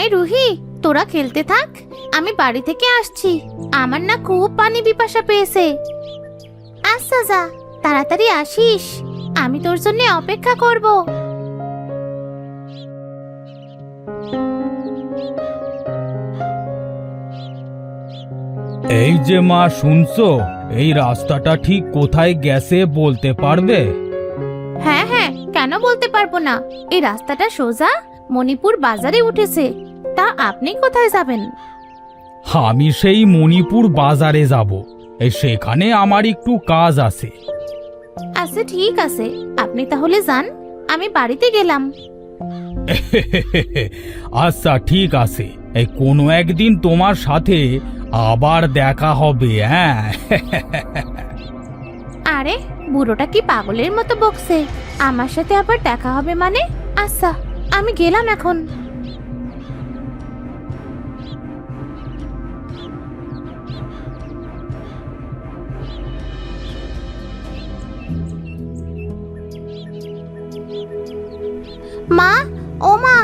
এই রুহি তোরা খেলতে থাক। আমি বাড়ি থেকে আসছি। আমার না খুব পানি পিপাসা পেয়েছে। আচ্ছা যা তাড়াতাড়ি আসিস। আমি তোর জন্য অপেক্ষা করব। এই যে মা শুনছো? এই রাস্তাটা ঠিক কোথায় গেছে বলতে পারবে? হ্যাঁ হ্যাঁ পারব না। এই রাস্তাটা সোজা মণিপুর বাজারে উঠেছে। তা আপনি কোথায় যাবেন? আমি সেই মণিপুর বাজারে যাব। এই সেখানে আমার একটু কাজ আছে। আচ্ছা ঠিক আছে। আপনি তাহলে যান। আমি বাড়িতে গেলাম। আচ্ছা ঠিক আছে। এই কোনো একদিন তোমার সাথে আবার দেখা হবে হ্যাঁ? আরে বুড়োটা কি পাগলের মতো বকছে? আমার সাথে আবার দেখা হবে মানে? আচ্ছা আমি গেলাম এখন। মা, ও মা,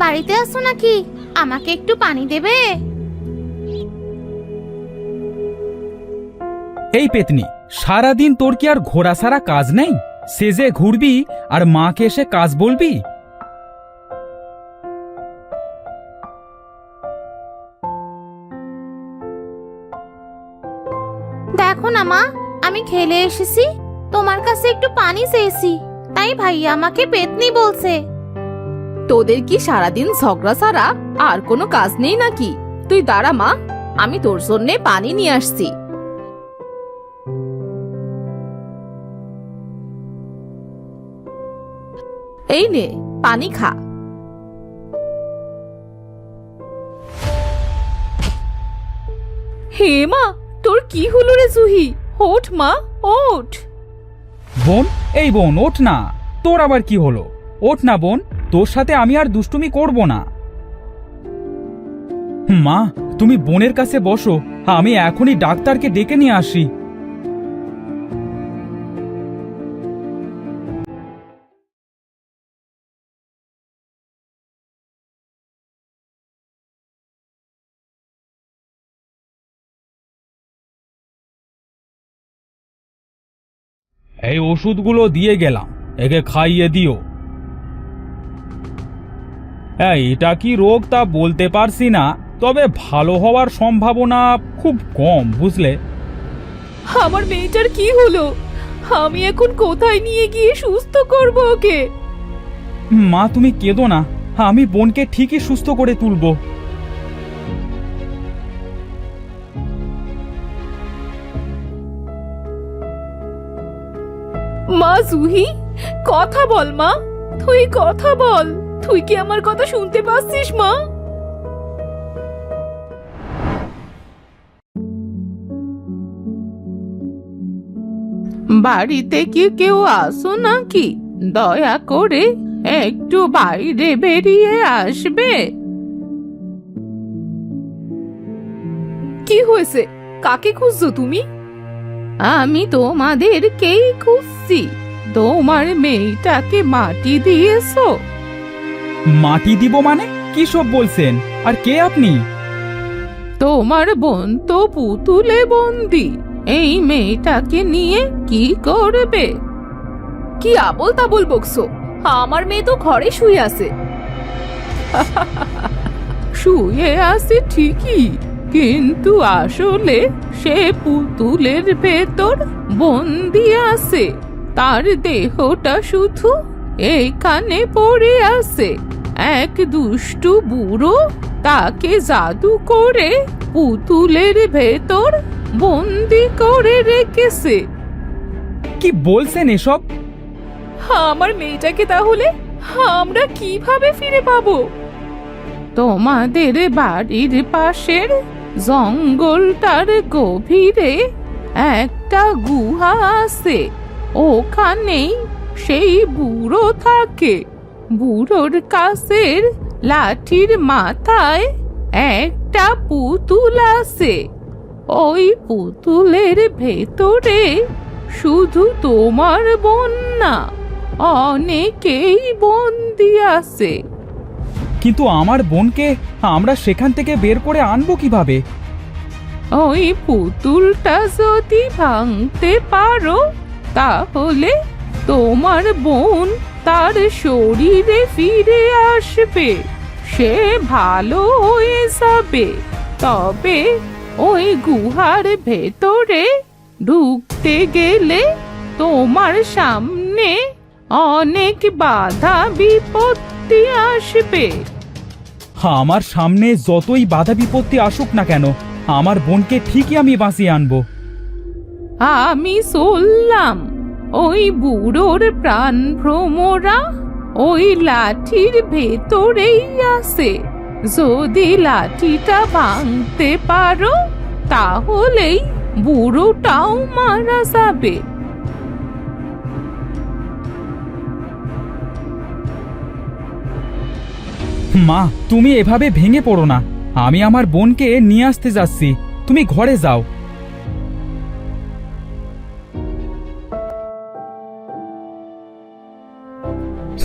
বাড়িতে আসো নাকি? আমাকে একটু পানি দেবে? এই পেতনি সারাদিন তোর কি আর ঘোরা সারা কাজ নেই? সেজে ঘুরবি আর মাকে এসে কাজ বলবি? দেখো না মা আমি খেলে এসেছি। তোমার কাছে একটু পানি চেয়েছি তাই ভাইয়া আমাকে পেতনি বলছে। তোদের কি সারাদিন ঝগড়া ছাড়া আর কোনো কাজ নেই নাকি? তুই দাঁড়া মা আমি তোর জন্যে পানি নিয়ে আসছি। এই নে, পানি খা। হে মা, তোর কি হলো রে জুহি? ওঠ মা, ওঠ। বোন, এই বোন, ওঠ না। তোর আবার কি হলো? ওঠ না বোন, তোর সাথে আমি আর দুষ্টুমি করব না। মা, তুমি বোনের কাছে বসো, আমি এখনই ডাক্তারকে ডেকে নিয়ে আসি। এই ওষুধগুলো দিয়ে গেলাম একে খাইয়ে দিও। হ্যাঁ এটা কি রোগ তা বলতে পারছি না তবে ভালো হওয়ার সম্ভাবনা খুব কম বুঝলে? আমার মেয়েটার কি হলো? আমি এখন কোথায় নিয়ে গিয়ে সুস্থ করব ওকে? মা তুমি কেঁদো না আমি বোনকে ঠিকই সুস্থ করে তুলবো। জুহি কথা বল মা। তুই কথা বল। তুই কি আমার কথা শুনতে পাচ্ছিস মা? বাড়িতে কি কেউ আসো নাকি? দয়া করে একটু বাইরে বেরিয়ে আসবে। কি হয়েছে? কাকে খুঁজছো তুমি? আমি তোমাদেরকেই খুঁজছি। তোমার মেয়েটাকে মাটি দিয়েছ? মাটি দিব মানে? কি সব বলছেন? আর কে আপনি? তোমার বোন তো পুতুলে বন্দি। এই মেয়েটাকে নিয়ে কি করবে? কি আবল তাবল বকছো? আমার মেয়ে তো ঘরে শুয়ে আছে। শুয়ে আছে ঠিকই কিন্তু আসলে সে পুতুলের ভেতর বন্দি আছে। তার দেহটা শুধু এইখানে পড়ে আছে। এক দুষ্টু বুড়ো তাকে জাদু করে পুতুলের ভেতর বন্দি করে রেখেছে। কি বলছেন এসব? আমার মেয়েটাকে তাহলে আমরা কীভাবে ফিরে পাবো? তোমাদের বাড়ির পাশের জঙ্গলটার গভীরে একটা গুহা আছে। ওখানেই সেই বুড়ো থাকে। বুড়োর কাছের লাঠির মাথায় একটা পুতুল আছে। ওই পুতুলের ভেতরে শুধু তোমার বোন না অনেকেই বন্দি আছে। কিন্তু আমার বোনকে আমরা সেখান থেকে বের করে আনব কীভাবে? ওই পুতুলটা যদি ভাঙতে পারো তাহলে তোমার বোন তার শরীরে ফিরে আসবে। সে ভালো হয়ে যাবে। তবে ওই গুহার ভেতরে ঢুকতে গেলে তোমার সামনে অনেক বাধা বিপত্তি আসবে। আমার সামনে যতই বাধা বিপত্তি আসুক না কেন, আমার বোনকে ঠিকই আমি বাঁচিয়ে আনব। আমি চললাম। ওই বুড়োর প্রাণ ভ্রমরা, ওই লাঠির ভেতরেই আছে। যদি লাঠিটা ভাঙতে পারো, তাহলেই বুড়োটাও মারা যাবে। মা, তুমি এভাবে ভেঙে পড়ো না। আমি আমার বোনকে নিয়ে আসতে যাচ্ছি। তুমি ঘরে যাও।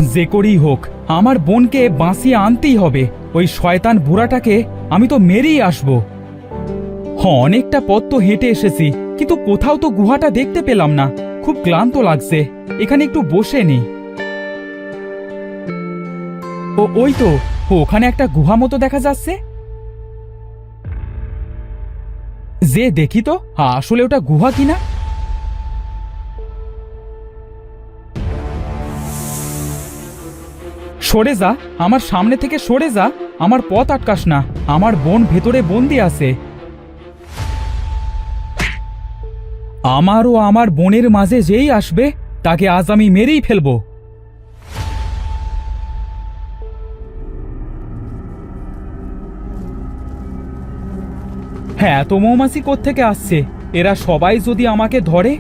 যে করেই হোক, আমার বোনকে বাঁচিয়ে আনতেই হবে। ওই শয়তান বুড়াটাকে আমি তো মেরেই আসব। অনেকটা পথ তো হেঁটে এসেছি, কিন্তু কোথাও তো গুহাটা দেখতে পেলাম না। খুব ক্লান্ত লাগছে, এখানে একটু বসে নি ও, ওই তো ওখানে একটা গুহা মতো দেখা যাচ্ছে। যে, দেখি তো আসলে ওটা গুহা কিনা? সরে যা, আমার সামনে থেকে সরে যা, আমার পথ আটকাস না, আমার বোন ভেতরে বন্দি আছে। আমার ও আমার বোনের মাঝে যেই আসবে, তাকে আজ আমি মেরেই ফেলব। হ্যাঁ এত মৌমাছি থেকে আসছে? এরা সবাই যদি আমাকে ধরে,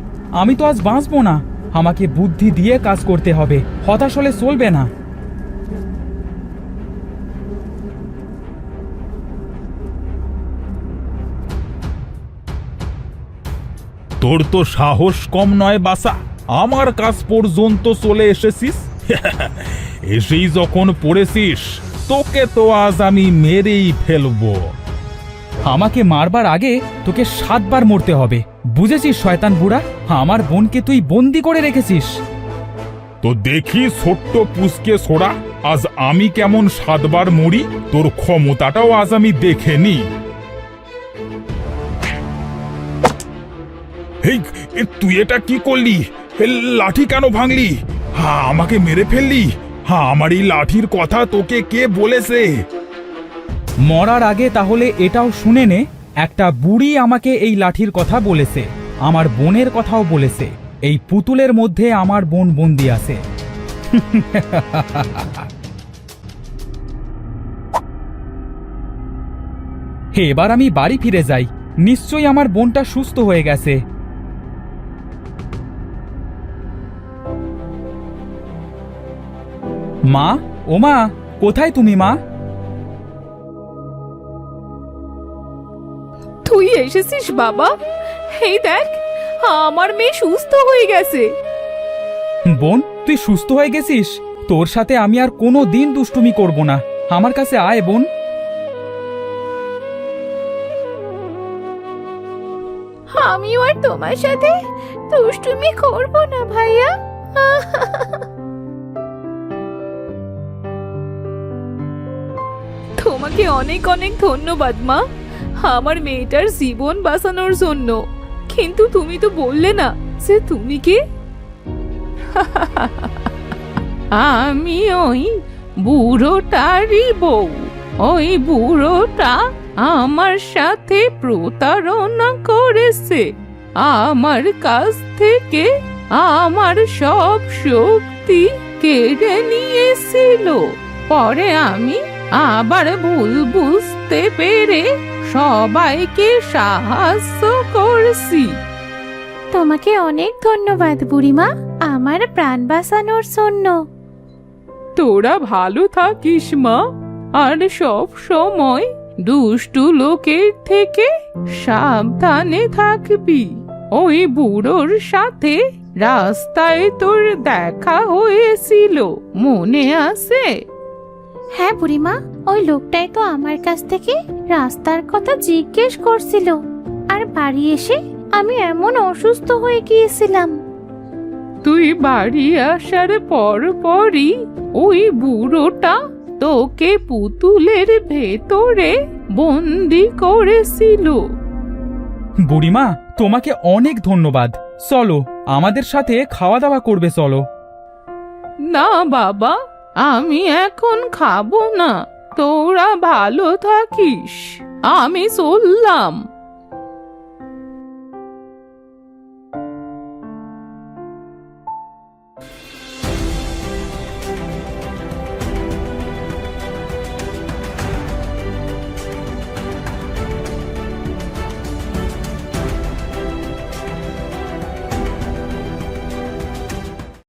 আমি তো আজ বাঁচবো না। আমাকে বুদ্ধি দিয়ে কাজ করতে হবে, হতাশ হলে চলবে না। তোর তো সাহস কম নয় বাসা। আমার কাজ পর্যন্ত চলে এসেছিস? এসেই যখন পড়েছিস তোকে তো আজ আমি মেরেই ফেলব। আমাকে মারবার আগে তোকে সাতবার মরতে হবে। বুঝেছিস শয়তান বুড়া? আমার বোনকে তুই বন্দি করে রেখেছিস। তো দেখি ছোট্ট পুষকে সোড়া আজ আমি কেমন সাতবার মরি? তোর ক্ষমতাটাও আজ আমি দেখে নি। এই এ, তুই এটা কি করলি? লাঠি কেন ভাঙলি? হ্যাঁ আমাকে মেরে ফেললি? হ্যাঁ আমার এই লাঠির কথা তোকে কে বলেছে? মরার আগে তাহলে এটাও শুনে নে একটা বুড়ি আমাকে এই লাঠির কথা বলেছে আমার বোনের কথাও বলেছে এই পুতুলের মধ্যে আমার বোন বন্দি আছে। এবার আমি বাড়ি ফিরে যাই নিশ্চয়ই আমার বোনটা সুস্থ হয়ে গেছে। মা ও মা কোথায় তুমি মা? তুই এসেছিস বাবা। এই দেখ আমার মেয়ে সুস্থ হয়ে গেছে। বোন তুই সুস্থ হয়ে গেছিস? তোর সাথে আমি আর কোনো দিন দুষ্টুমি করব না। আমার কাছে আয় বোন। আমিও আর তোমার সাথে দুষ্টুমি করব না ভাইয়া। তোমাকে অনেক অনেক ধন্যবাদ, মা। আমার মেয়েটার জীবন বাঁচানোর জন্য। কিন্তু তুমি তো বললে না যে তুমি কে? আমি ওই বুড়োটারই বউ। ওই বুড়োটা আমার সাথে প্রতারণা করেছে। আমার কাছ থেকে আমার সব শক্তি কেড়ে নিয়েছিল। পরে আমি আবার ভুল বুঝতে পেরে সবাইকে সাহায্য করছি। তোমাকে অনেক ধন্যবাদ বুড়িমা আমার প্রাণ বাঁচানোর জন্য। তোরা ভালো থাকিস মা আর সব সময় দুষ্টু লোকের থেকে সাবধানে থাকবি। ওই বুড়োর সাথে রাস্তায় তোর দেখা হয়েছিল মনে আছে? হ্যাঁ বুড়িমা ওই লোকটাই তো আমার কাছ থেকে রাস্তার কথা জিজ্ঞেস করছিল। আর বাড়ি এসে আমি এমন অসুস্থ হয়ে গিয়েছিলাম। তুই বাড়ি আসার পর পরই ওই বুড়োটা তোকে পুতুলের ভেতরে বন্দি করেছিল। বুড়িমা তোমাকে অনেক ধন্যবাদ। চলো আমাদের সাথে খাওয়া দাওয়া করবে চলো। না বাবা আমি এখন খাব না তোরা ভালো থাকিস। আমি চললাম।